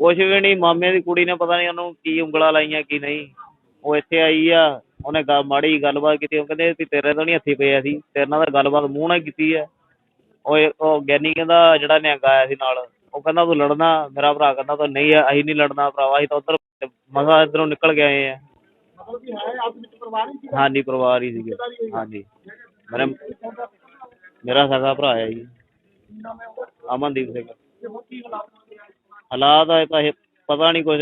ਕੁਛ ਵੀ ਨਹੀਂ ਮਾਮੇ ਦੀ ਕੁੜੀ ਨੇ ਪਤਾ ਨਹੀਂ ਉਹਨੂੰ ਕੀ ਉਂਗਲਾਂ ਲਾਈਆਂ ਕੀ ਨਹੀਂ। ਉਹ ਇੱਥੇ ਆਈ ਆ ਉਹਨੇ ਗ ਮਾੜੀ ਜਿਹੀ ਗੱਲਬਾਤ ਕੀਤੀ ਉਹ ਕਹਿੰਦੇ ਵੀ ਤੇਰੇ ਤਾਂ ਨਹੀਂ ਹੱਥੀ ਪਏ ਅਸੀਂ ਤੇਰੇ ਨਾਲ ਤਾਂ ਗੱਲਬਾਤ ਮੂੰਹ ਨਾਲ ਕੀਤੀ ਹੈ ਉਹ ਉਹ ਗਿਆਨੀ ਕਹਿੰਦਾ ਜਿਹੜਾ ਨਿਹੰਗ ਆਇਆ ਸੀ ਨਾਲ ਉਹ ਕਹਿੰਦਾ ਤੂੰ ਲੜਨਾ ਮੇਰਾ ਭਰਾ ਕਹਿੰਦਾ ਤਾਂ ਨਹੀਂ ਅਸੀਂ ਨਹੀਂ ਲੜਨਾ ਭਰਾਵਾ ਅਸੀਂ ਤਾਂ ਉੱਧਰ ਮਸਾਂ ਇੱਧਰੋਂ ਨਿਕਲ ਕੇ ਆਏ ਆ। ਹਾਂਜੀ ਪਰਿਵਾਰ ਹੀ ਸੀਗੇ ਹਾਂਜੀ। ਮੇਰਾ ਮੇਰਾ ਸਗਾ ਭਰਾ ਹੈ ਜੀ। ਅਮਨਦੀਪ ਸਿੰਘ। ਹਾਲਾਤ ਹੋਣਗੇ ਤਾਂ ਇਹ ਪਤਾ ਨਹੀਂ ਕੁਝ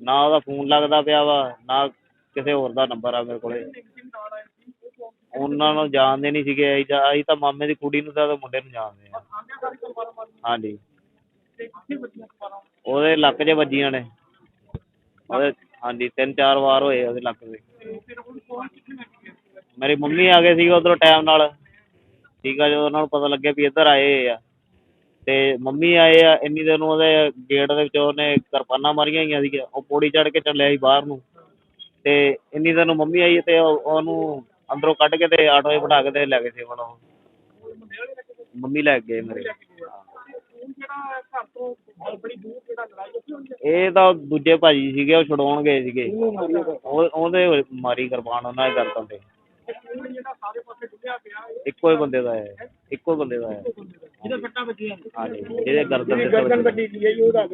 ਨਾ ਉਹਦਾ ਫੋਨ ਲੱਗਦਾ ਪਿਆ ਵਾ, ਨਾ ਕਿਸੇ ਹੋਰ ਦਾ ਨੰਬਰ ਆ ਮੇਰੇ ਕੋਲੇ। ਉਹਨਾਂ ਨੂੰ ਜਾਣਦੇ ਨਹੀਂ ਸੀਗੇ, ਅਸੀਂ ਤਾਂ ਅਸੀਂ ਤਾਂ ਮਾਮੇ ਦੀ ਕੁੜੀ ਨੂੰ ਤਾਂ ਉਹਦੇ ਮੁੰਡੇ ਨੂੰ ਜਾਣਦੇ ਆ। ਹਾਂਜੀ। ਤੇ ਉਹਦੇ ਲੱਕ 'ਚ ਵੱਜੀਆਂ ਨੇ। ਉਹਦੇ, ਹਾਂਜੀ ਤਿੰਨ ਚਾਰ ਵਾਰ ਹੋਏ ਉਹਦੇ ਲੱਕ 'ਤੇ ਮੇਰੀ ਮੰਮੀ ਆ ਗਏ ਸੀ ਉਧਰੋਂ ਟਾਈਮ ਨਾਲ। ਠੀਕ ਆ, ਜਦੋਂ ਉਹਨਾਂ ਨੂੰ ਪਤਾ ਲੱਗਿਆ ਵੀ ਇੱਧਰ ਆਏ ਆ। ਤੇ ਮੰਮੀ ਆਏ ਆ, ਇੰਨੀ ਦਿਨ ਨੂੰ ਉਹਦੇ ਗੇਟ ਦੇ ਵਿੱਚ ਉਹਨੇ ਕਿਰਪਾਨਾਂ ਮਾਰੀਆਂ ਹੋਈਆਂ ਸੀਗੀਆਂ, ਉਹ ਪੌੜੀ ਚੜ੍ਹ ਕੇ ਚੱਲਿਆ ਸੀ ਬਾਹਰ ਨੂੰ। ਤੇ ਇੰਨੀ ਦਿਨ ਨੂੰ ਮੰਮੀ ਆਈ ਤੇ ਉਹ- ਉਹਨੂੰ ਅੰਦਰੋਂ ਕੱਢ ਕੇ ਤੇ ਆਟੋ 'ਚ ਬਿਠਾ ਕੇ ਤੇ ਲੈ ਗਏ ਸੀ ਉਹ। ਮੰਮੀ ਲੈ ਕੇ ਗਏ ਮੇਰੇ। ਇਹ ਤਾਂ ਦੂਜੇ ਭਾਜੀ ਸੀਗੇ, ਉਹ ਛਡਾਉਣ ਗਏ ਸੀਗੇ। ਉਹ, ਉਹਦੇ ਮਾਰੀ ਕਿਰਪਾਨ ਉਹਨਾਂ ਦੇ ਗਰਦਨ ਤੇ ਇੱਕੋ ਹੀ ਬੰਦੇ ਦਾ ਹੈ, ਇੱਕੋ ਬੰਦੇ ਦਾ ਹੈ। ਜਿਹਦੇ ਸੱਟਾਂ ਵੱਜੀਆਂ। ਹਾਂਜੀ ਜਿਹਦੇ ਗਰਦਨ ਤੇ ਵੱਜੀ ਗਈ ਉਹਦਾ